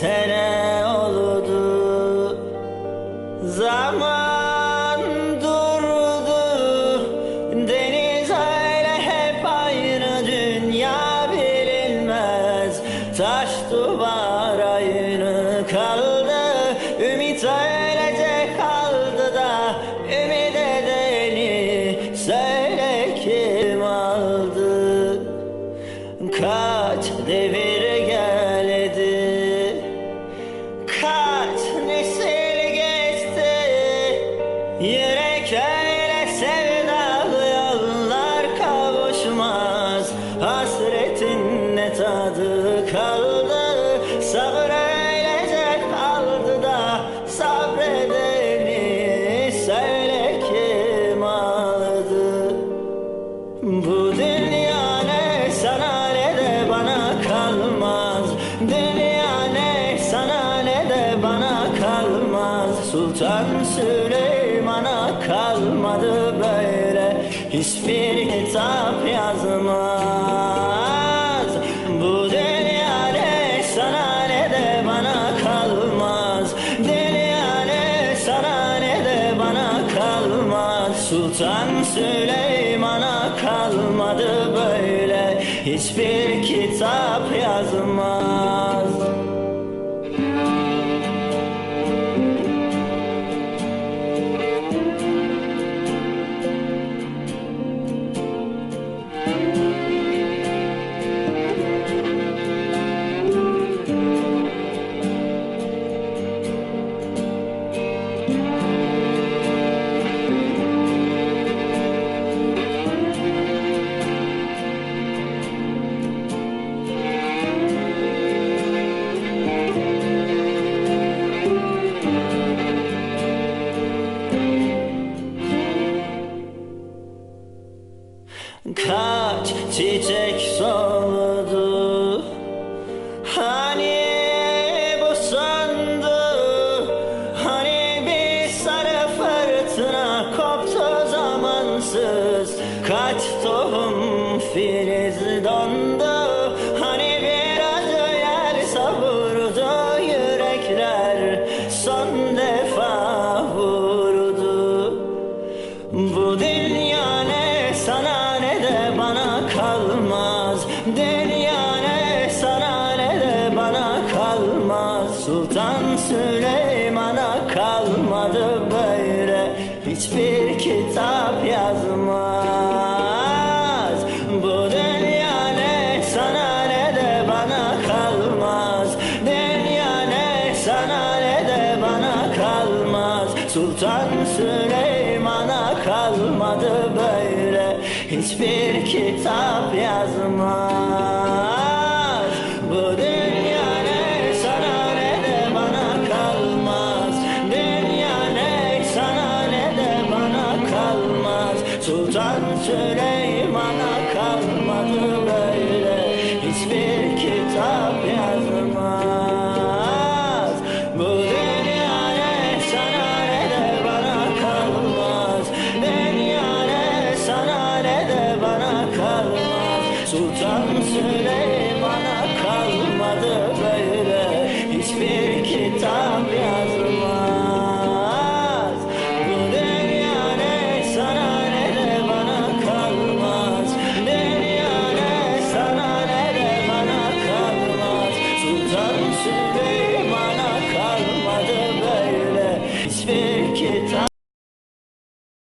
sene oldu Zaman durdu. Deniz öyle hep aynı dünya bilinmez. Taş duvar tadı kaldı. Sabır öylece kaldı da Sabredeni söyle kim aldı? Bu dünya ne sana ne de bana kalmaz. Dünya ne sana ne de bana kalmaz. Sultan Süleyman'a kalmadı böyle. Hiçbir kitap yazmaz Sultan Süleyman'a kalmadı böyle. Hiçbir kitap yazmaz Kaç çiçek soldu Hani bu sandı? Hani bir sarı fırtına koptu zamansız? Kaç tohum filiz dondu? Hani bir acı yer savurdu yürekler? Son defa vurdu. Bu dünya Dünya ne sana ne de bana kalmaz. Sultan Süleyman'a kalmadı böyle Hiçbir kitap yazmaz. Bu dünya ne sana ne de bana kalmaz. Dünya ne sana ne de bana kalmaz. Sultan Süleyman'a kalmadı böyle hiçbir kitap yazmaz. Bu dünya ne sana ne de bana kalmaz. Dünya ne sana ne de bana kalmaz. Sultan Süleyman'a kalmadı böyle. sultan söyle